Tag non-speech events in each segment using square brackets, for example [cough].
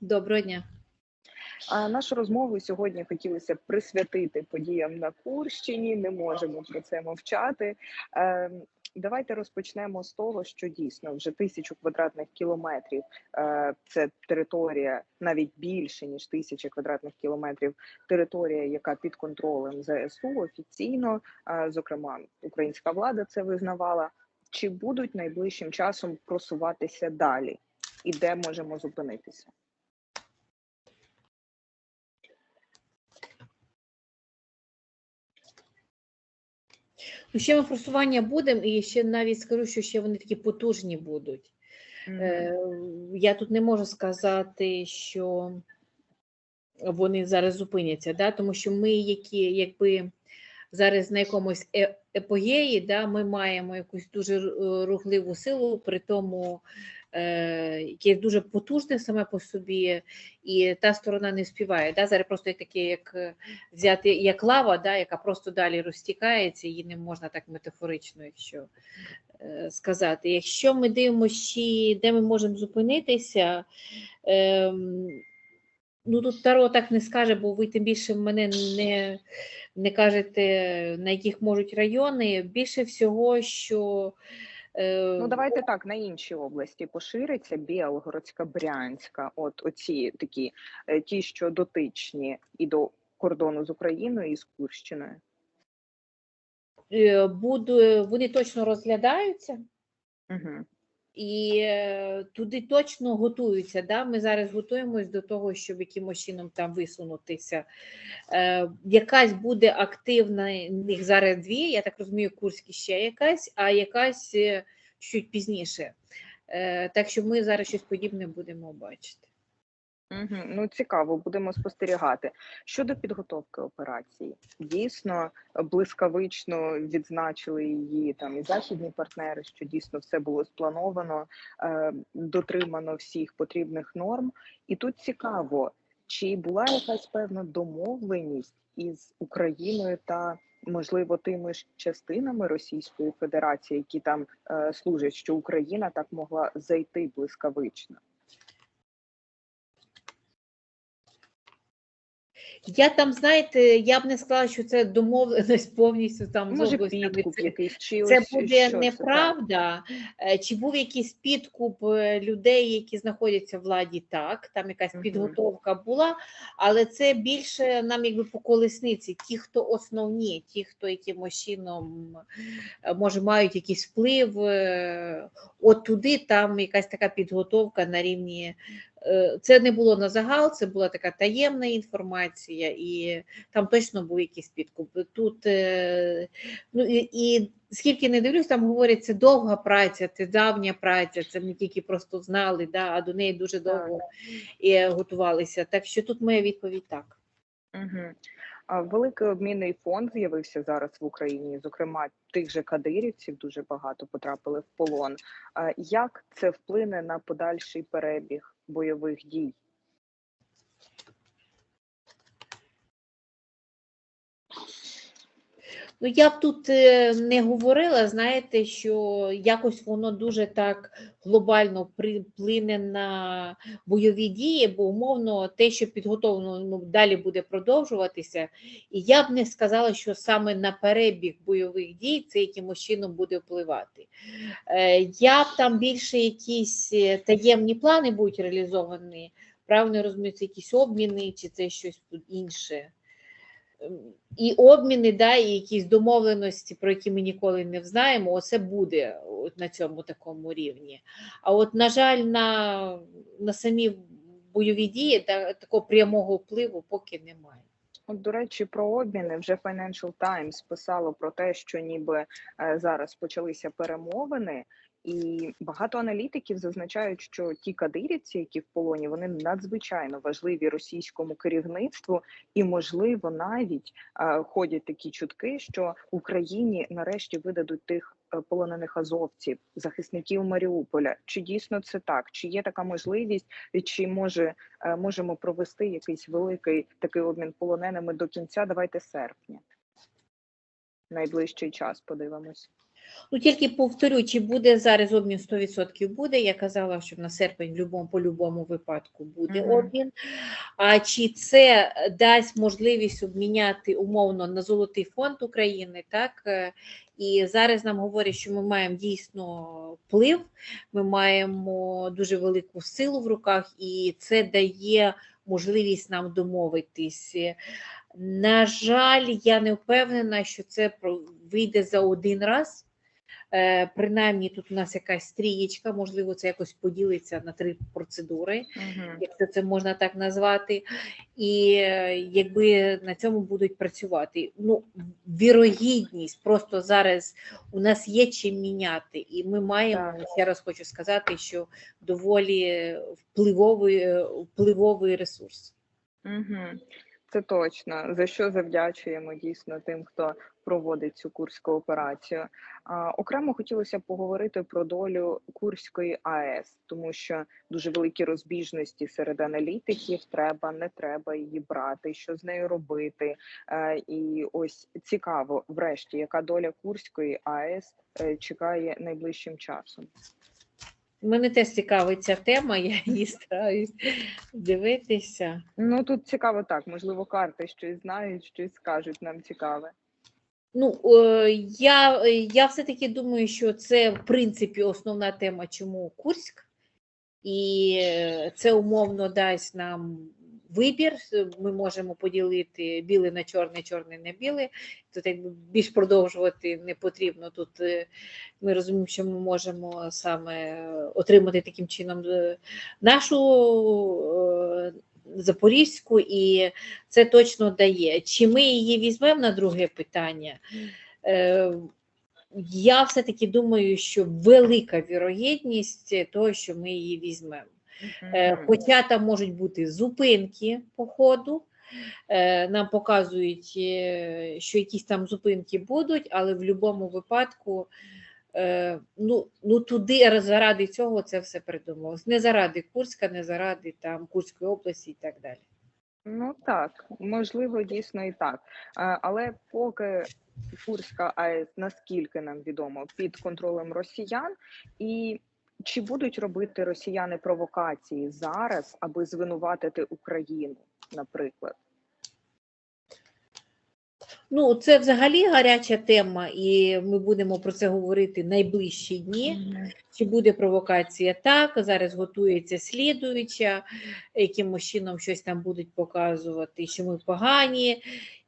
Доброго дня. А нашу розмову сьогодні хотілося присвятити подіям на Курщині. Не можемо про це мовчати. Е, Давайте розпочнемо з того, що дійсно вже тисячу квадратних кілометрів. е, Це територія навіть більше ніж тисяча квадратних кілометрів. Територія, яка під контролем ЗСУ офіційно, е, зокрема, українська влада це визнавала. Чи будуть найближчим часом просуватися далі, і де можемо зупинитися? Ну, ще ми просування будемо, і ще навіть скажу, що ще вони такі потужні будуть. Мгм. Е, я тут не можу сказати, що вони зараз зупиняться, да? тому що ми, які якби зараз на якомусь е- епогеї, да, ми маємо якусь дуже рухливу силу, при тому, е, яке дуже потужне саме по собі, і та сторона не співає. Да? Зараз просто як таке, як е, взяти як лава, да, яка просто далі розтікається, її не можна так метафорично, якщо е, сказати. Якщо ми дивимося, де ми можемо зупинитися, ем, ну тут Таро так не скаже, бо ви тим більше мене не, не кажете, на яких можуть райони. Більше всього, що Ну, давайте так, на інші області пошириться Білгородська, Брянська, от оці такі, е, ті, що дотичні і до кордону з Україною і з Курщиною. е, буду, вони точно розглядаються. Угу. І е, туди точно готуються. Да? Ми зараз готуємось до того, щоб якимось чином там висунутися. Е, якась буде активна, їх зараз дві, я так розумію, Курські ще якась, а якась е, чуть пізніше. Е, так що ми зараз щось подібне будемо бачити. Угу. Ну, цікаво, будемо спостерігати. Щодо підготовки операції, дійсно блискавично відзначили її там і західні партнери, що дійсно все було сплановано, е, дотримано всіх потрібних норм. І тут цікаво, чи була якась певна домовленість із Україною та можливо тими ж частинами Російської Федерації, які там е, служать, що Україна так могла зайти блискавично. Я там, знаєте, я б не сказала, що це домовленість [laughs] повністю там з Може, підкуп Це- якийсь чи Це ось буде що неправда. Е, Чи був якийсь підкуп е, людей, які знаходяться в владі? Так, там якась Мгм. підготовка була, але це більше нам якби по колесниці. Ті, хто основні, ті, хто якимось чином е, може мають якийсь вплив, от туди там якась така підготовка на рівні. Е, Це не було на загал, це була така таємна інформація, і там точно був якийсь підкуп. Тут е, ну і, і скільки не дивлюсь, там говорять, це довга праця, це давня праця, це не тільки просто знали, да, а до неї дуже довго і готувалися. Так що тут моя відповідь так. Угу. А великий обмінний фонд з'явився зараз в Україні. Зокрема, тих же кадирівців дуже багато потрапили в полон. Як це вплине на подальший перебіг бойових дій? Ну, я б тут е, не говорила, знаєте, що якось воно дуже так глобально при- вплине на бойові дії, бо умовно те, що підготовлено, ну, далі буде продовжуватися. І я б не сказала, що саме на перебіг бойових дій це якимось чином буде впливати. Е, Я б там більше якісь е, таємні плани будуть реалізовані, правильно розуміються, якісь обміни, чи це щось інше. І обміни, да, і якісь домовленості, про які ми ніколи не знаємо, оце буде на цьому такому рівні. А от, на жаль, на, на самі бойові дії та, такого прямого впливу поки немає. От, до речі, про обміни вже Financial Times писало про те, що ніби е, зараз почалися перемовини, і багато аналітиків зазначають, що ті кадирівці, які в полоні, вони надзвичайно важливі російському керівництву, і можливо навіть е, ходять такі чутки, що Україні нарешті видадуть тих е, полонених азовців, захисників Маріуполя. Чи дійсно це так? Чи є така можливість, чи може е, можемо провести якийсь великий такий обмін полоненими до кінця? Давайте серпня. Найближчий час подивимось. Ну, тільки повторю, чи буде зараз обмін 100% буде. Я казала, що на серпень в любому, по-любому випадку буде Мгм. обмін. А чи це дасть можливість обміняти умовно на золотий фонд України, так? е, І зараз нам говорять, що ми маємо дійсно вплив, ми маємо дуже велику силу в руках, і це дає можливість нам домовитись. На жаль, я не впевнена, що це вийде за один раз. Е, Принаймні, тут у нас якась стрієчка, можливо, це якось поділиться на три процедури, Мгм. якщо це можна так назвати. І е, якби на цьому будуть працювати. Ну, вірогідність просто зараз у нас є чим міняти, і ми маємо, Так. ще раз хочу сказати, що доволі впливовий, е, впливовий ресурс. Мгм. Це точно. За що завдячуємо дійсно тим, хто проводить цю курську операцію. А, окремо хотілося б поговорити про долю Курської АЕС, тому що дуже великі розбіжності серед аналітиків. Треба, не треба її брати, що з нею робити. Е, і ось цікаво, врешті, яка доля Курської АЕС е, чекає найближчим часом. Мене теж цікавить ця тема, я її стараюсь дивитися. Ну тут цікаво так, можливо, карти щось знають, щось скажуть нам цікаве. Ну, е, я, я все-таки думаю, що це в принципі основна тема, чому Курськ, і е, це умовно дасть нам вибір. Ми можемо поділити біле на чорне, чорне на біле. Тут якби більш продовжувати не потрібно. Тут е, ми розуміємо, що ми можемо саме отримати таким чином е, нашу е, Запорізьку, і це точно дає. Чи ми її візьмемо на друге питання? Е, Я все-таки думаю, що велика вірогідність того, що ми її візьмемо. Е, Хоча там можуть бути зупинки по ходу, е, нам показують, що якісь там зупинки будуть, але в будь-якому випадку ну, ну туди заради цього це все придумалось. Не заради Курська, не заради там Курської області і так далі. Ну так, можливо, дійсно і так. Але поки Курська АЕС, наскільки нам відомо, під контролем росіян, і чи будуть робити росіяни провокації зараз, аби звинуватити Україну, наприклад? Ну, це взагалі гаряча тема, і ми будемо про це говорити найближчі дні. Чи буде провокація? Так, зараз готується слідуюча, якимось чином щось там будуть показувати, що ми погані,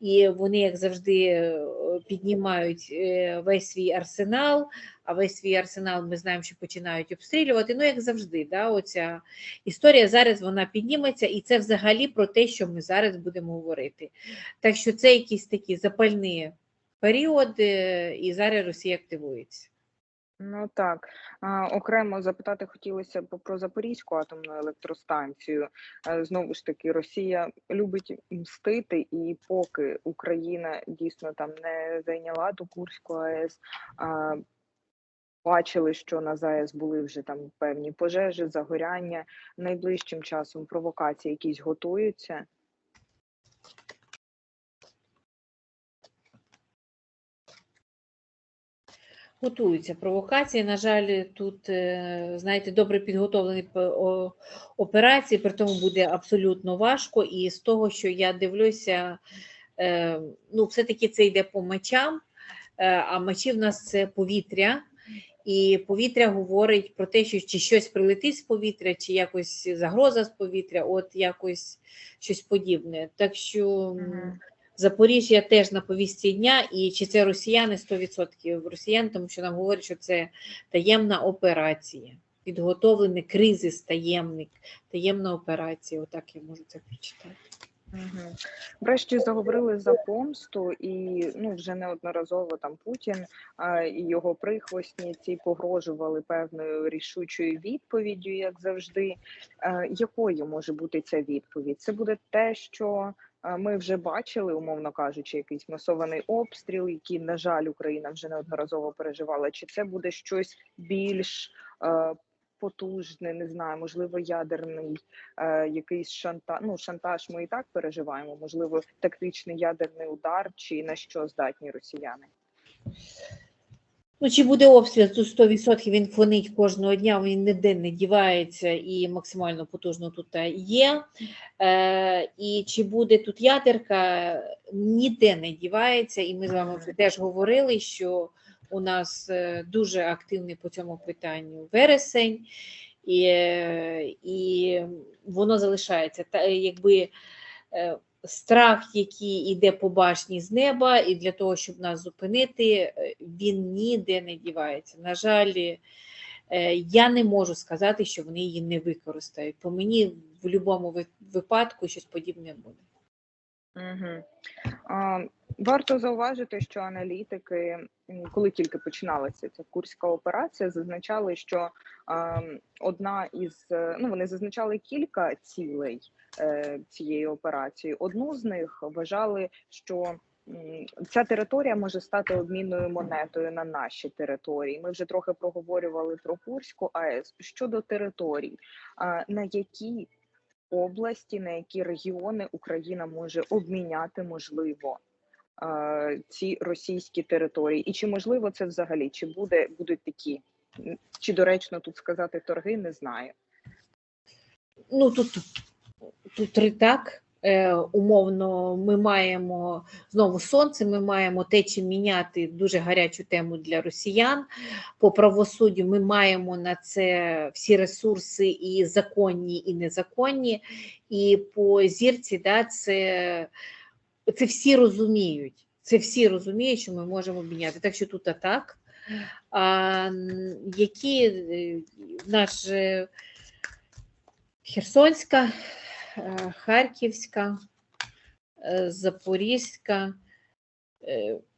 і вони, як завжди, е, піднімають е, весь свій арсенал, а весь свій арсенал ми знаємо, що починають обстрілювати. Ну, як завжди, да, оця історія зараз вона підніметься, і це взагалі про те, що ми зараз будемо говорити. Так що це якісь такі запальні періоди, і зараз Росія активується. Ну так, окремо запитати хотілося б про Запорізьку атомну електростанцію. Е, Знову ж таки, Росія любить мстити, і поки Україна дійсно там не зайняла ту Курську АЕС, бачили, що на ЗАЕС були вже там певні пожежі, загоряння. Найближчим часом провокації якісь готуються. Готуються провокації. На жаль, тут, е, знаєте, добре підготовлені операції, при тому буде абсолютно важко. І з того, що я дивлюся, е, ну, все-таки це йде по мечам, е, а мечі в нас це повітря. І повітря говорить про те, що чи щось прилетить з повітря, чи якось загроза з повітря, от якось щось подібне. Так що. м, Запоріжжя теж на повістці дня, і чи це росіяни 100% росіян, тому що нам говорять, що це таємна операція. Підготовлений кризис таємник, таємна операція. Отак я можу це прочитати. Угу. Врешті заговорили за помсту, і ну вже неодноразово там Путін а, і його прихвостні ці погрожували певною рішучою відповіддю, як завжди. Е, якою може бути ця відповідь? Це буде те, що е, ми вже бачили, умовно кажучи, якийсь масований обстріл, який, на жаль, Україна вже неодноразово переживала. Чи це буде щось більш потужне, не знаю, можливо, ядерний е, якийсь шантаж. Ну, шантаж ми і так переживаємо. Можливо, тактичний ядерний удар, чи на що здатні росіяни? Ну, чи буде обстріл, тут 100% він фонить кожного дня, він ніде не дівається і максимально потужно тут е, є. Е, і чи буде тут ядерка, ніде не дівається. І ми з вами вже теж говорили, що у нас е, дуже активний по цьому питанню вересень, і, е, і воно залишається. Та, е, якби страх, який йде по башні з неба, і для того, щоб нас зупинити, він ніде не дівається. На жаль, я не можу сказати, що вони її не використають. По мені в будь-якому випадку щось подібне буде. Угу. Варто зауважити, що аналітики, коли тільки починалася ця курська операція, зазначали, що одна із е, ну вони зазначали кілька цілей е, цієї операції. Одну з них вважали, що ця територія може стати обмінною монетою на наші території. Ми вже трохи проговорювали про Курську АЕС щодо територій, на які області, на які регіони Україна може обміняти можливо ці російські території, і чи можливо це взагалі? Чи буде будуть такі? Чи доречно тут сказати торги? Не знаю. Ну тут, тут три так. Е, умовно, ми маємо знову сонце, ми маємо те, чим міняти дуже гарячу тему для росіян. По правосуддю ми маємо на це всі ресурси, і законні, і незаконні. І по зірці, да, це, це всі розуміють. Це всі розуміють, що ми можемо міняти. Так що тут так. А, які е, наш е, Херсонська, е, Харківська, Запорізька,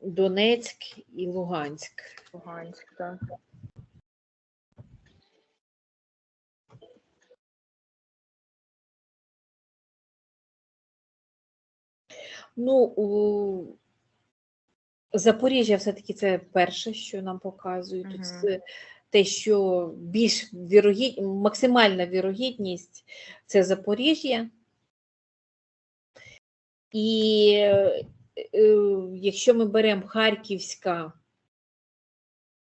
Донецьк і Луганськ. Луганськ, так. Ну, у Запоріжжя все-таки це перше, що нам показують. Тут Мгм. це те, що більш вірогід... максимальна вірогідність це Запоріжжя. І е, е, якщо ми беремо Харківська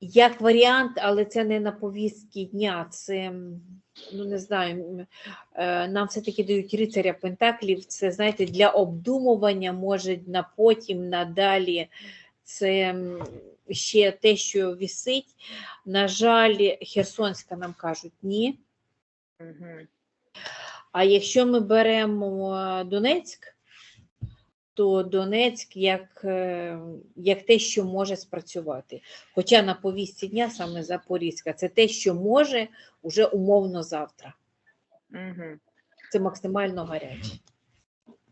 як варіант, але це не на повістки дня, це, м, ну не знаю, е, нам все-таки дають рицаря Пентаклів, це, знаєте, для обдумування, може, на потім, надалі. Це ще те, що вісить. На жаль, Херсонська нам кажуть ні. Угу. А якщо ми беремо е, Донецьк, то Донецьк як, е, як те, що може спрацювати. Хоча на повістці дня саме Запорізька, це те, що може уже умовно завтра. Угу. Це максимально гаряче.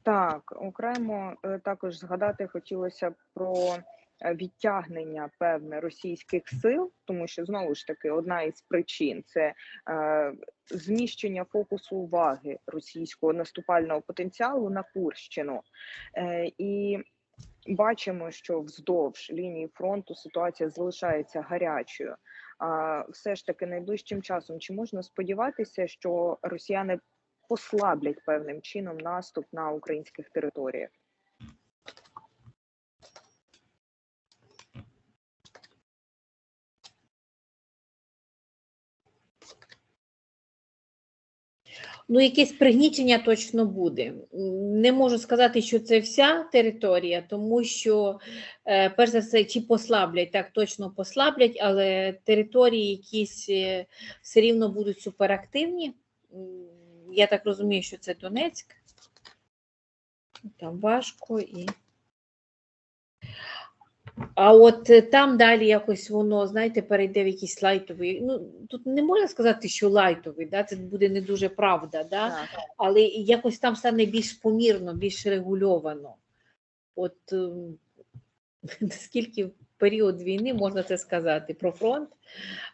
Так, окремо е, також згадати хотілося про відтягнення певне російських сил, тому що знову ж таки одна із причин це е, зміщення фокусу уваги російського наступального потенціалу на Курщину. Е, і бачимо, що вздовж лінії фронту ситуація залишається гарячою. А все ж таки найближчим часом чи можна сподіватися, що росіяни послаблять певним чином наступ на українських територіях. Ну, якесь пригнічення точно буде. Не можу сказати, що це вся територія, тому що, е, перш за все, чи послаблять, так точно послаблять, але території якісь е, все рівно будуть суперактивні. Я так розумію, що це Донецьк. Там важко і. А от е, там далі якось воно, знаєте, перейде в якийсь лайтовий. Ну, тут не можна сказати, що лайтовий, да? це буде не дуже правда, да? Так. але якось там стане більш помірно, більш регульовано. От ем, [laughs] наскільки в період війни можна це сказати про фронт,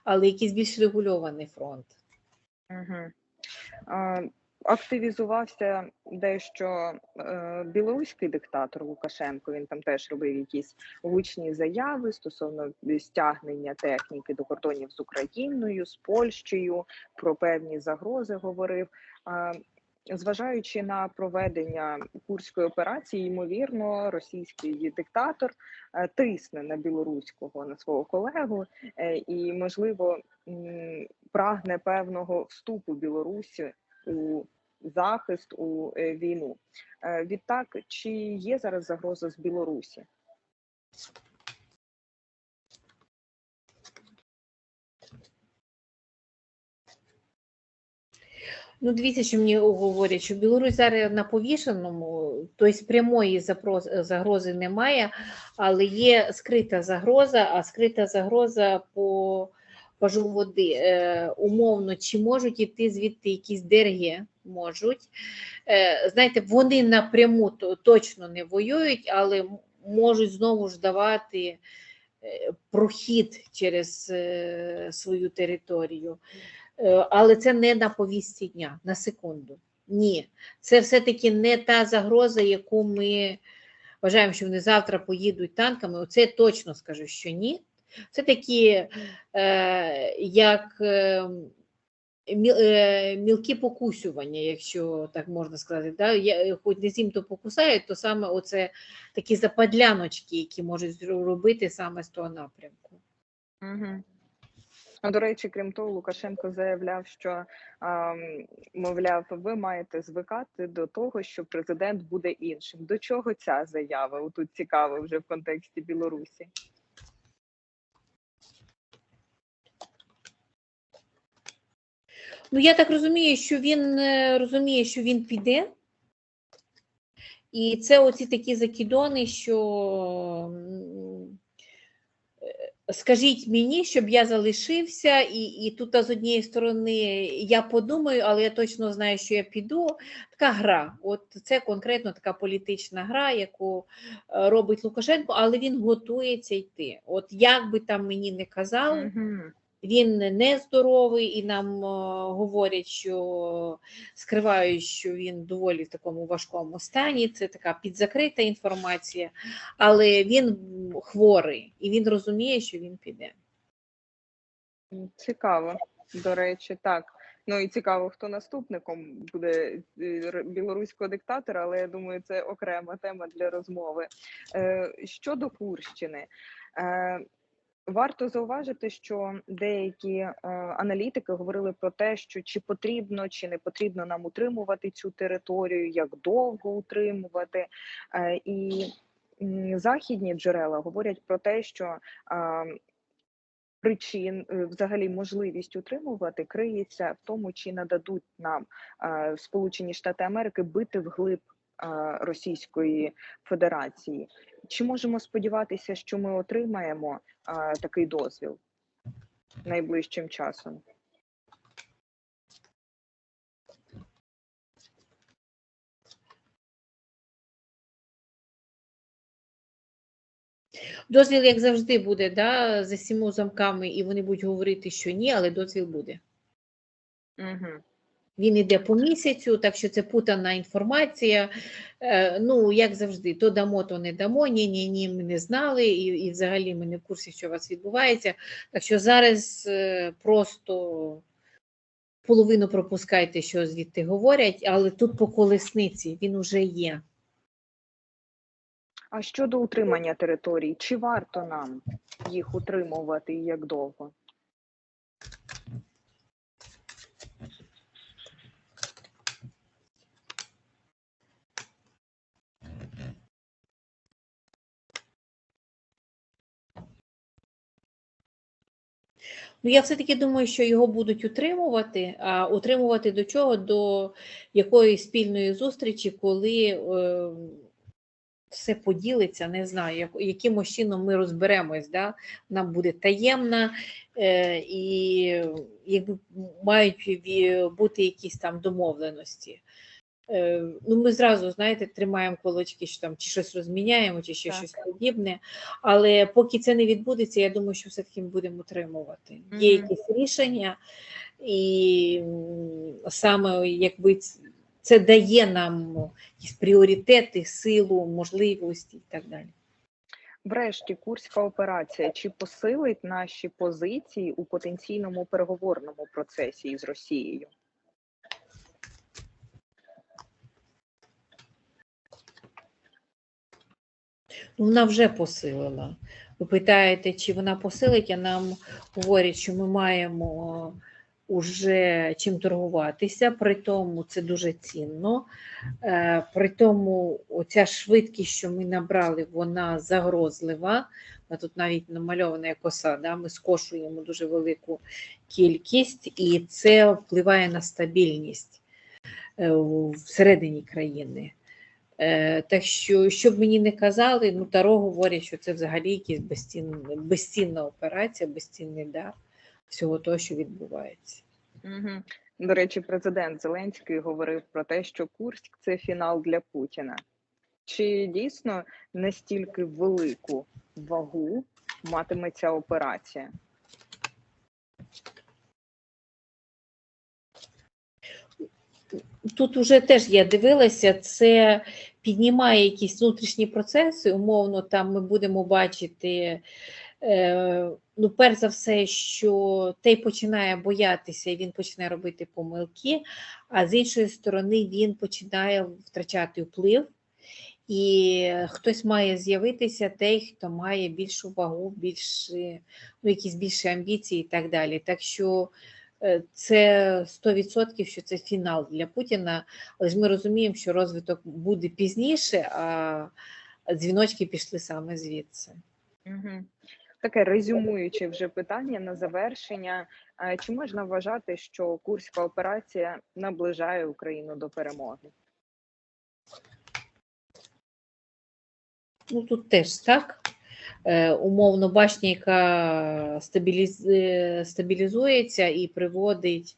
але якийсь більш регульований фронт. Угу. Активізувався дещо е, білоруський диктатор Лукашенко. Він там теж робив якісь гучні заяви стосовно стягнення техніки до кордонів з Україною, з Польщею, про певні загрози говорив. А, зважаючи на проведення курської операції, ймовірно, російський диктатор е, тисне на білоруського на свого колегу е, і, можливо, прагне певного вступу Білорусі у захист у е, війну. Е, Відтак, чи є зараз загроза з Білорусі? Ну, дивіться, що мені говорять, що Білорусь зараз на повішеному, тобто прямої загрози немає, але є скрита загроза, а скрита загроза по пажу води. Е, умовно, чи можуть іти звідти якісь дерги? Можуть. Е, знаєте, вони напряму то- точно не воюють, але можуть знову ж давати е, прохід через е, свою територію. Е, але це не на повістці дня, на секунду. Ні, це все-таки не та загроза, яку ми вважаємо, що вони завтра поїдуть танками. Оце точно скажу, що ні. Це такі, е, як е, е, мілкі покусювання, якщо так можна сказати. Да? Я, хоч не зім то покусають, то саме оце такі западляночки, які можуть зро- робити саме з того напрямку. Угу. А, До речі, крім того, Лукашенко заявляв, що ам, мовляв, ви маєте звикати до того, що президент буде іншим. До чого ця заява? Тут цікаво вже в контексті Білорусі. Ну, я так розумію, що він е, розуміє, що він піде. І це оці такі закидони, що скажіть мені, щоб я залишився, і, і тут з однієї сторони я подумаю, але я точно знаю, що я піду. Така гра. От це конкретно така політична гра, яку е, робить Лукашенко, але він готується йти. От як би там мені не казали, Угу. Він не здоровий, і нам е, говорять, що скривають, що він доволі в такому важкому стані. Це така підзакрита інформація, але він хворий і він розуміє, що він піде. Цікаво, до речі, так. Ну і цікаво, хто наступником буде е, білоруського диктатора, але я думаю, це окрема тема для розмови. Е, Щодо Курщини, варто зауважити, що деякі е, аналітики говорили про те, що чи потрібно, чи не потрібно нам утримувати цю територію, як довго утримувати. Е, І м, західні джерела говорять про те, що а, причин, е, взагалі можливість утримувати криється в тому, чи нададуть нам е, Сполучені Штати Америки бити вглиб е, Російської Федерації. Чи можемо сподіватися, що ми отримаємо такий дозвіл найближчим часом? Дозвіл, як завжди, буде да, за сіму замками, і вони будуть говорити, що ні, але дозвіл буде. Угу. Він іде по місяцю, так що це путана інформація. Е, ну, як завжди, то дамо, то не дамо. Ні, ні, ні, ми не знали, і, і взагалі ми не в курсі, що у вас відбувається. Так що зараз е, просто половину пропускайте, що звідти говорять, але тут по колесниці він уже є. А щодо утримання територій, чи варто нам їх утримувати і як довго? Ну, я все-таки думаю, що його будуть утримувати, а утримувати до чого? До якоїсь спільної зустрічі, коли е, все поділиться, не знаю, як, якимось чином ми розберемось, да? нам буде таємна, е, і якби мають бути якісь там домовленості. Е, ну, ми зразу, знаєте, тримаємо кулачки, що там чи щось розміняємо, чи ще Так. щось подібне. Але поки це не відбудеться, я думаю, що все-таки ми будемо утримувати. Є якісь рішення, і саме якби це дає нам якісь пріоритети, силу, можливості і так далі. Врешті, курська операція чи посилить наші позиції у потенційному переговорному процесі із Росією? Вона вже посилила. Ви питаєте, чи вона посилить, а нам говорять, що ми маємо уже чим торгуватися, при тому це дуже цінно. Е, При тому оця швидкість, що ми набрали, вона загрозлива. Тут навіть намальована коса, да? ми скошуємо дуже велику кількість, і це впливає на стабільність е, всередині країни. Е, Так що, що б мені не казали, ну Таро говорять, що це взагалі якась безцінна, безцінна операція, безцінний дар всього того, що відбувається. Угу. До речі, президент Зеленський говорив про те, що Курськ це фінал для Путіна. Чи дійсно настільки велику вагу матиме ця операція? Тут уже теж я дивилася, це піднімає якісь внутрішні процеси. Умовно, там ми будемо бачити, е, ну, перш за все, що той починає боятися, і він починає робити помилки, а з іншої сторони, він починає втрачати вплив. І хтось має з'явитися той, хто має більшу вагу, більше, ну, якісь більші амбіції і так далі. Так що це 100%, що це фінал для Путіна, але ж ми розуміємо, що розвиток буде пізніше, а дзвіночки пішли саме звідси. Угу. Таке резюмуюче вже питання на завершення. Е, Чи можна вважати, що Курська операція наближає Україну до перемоги? Ну тут теж так. Е, умовно, башня, яка е, стабілізується і приводить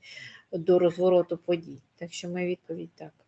до розвороту подій. Так що моя відповідь так.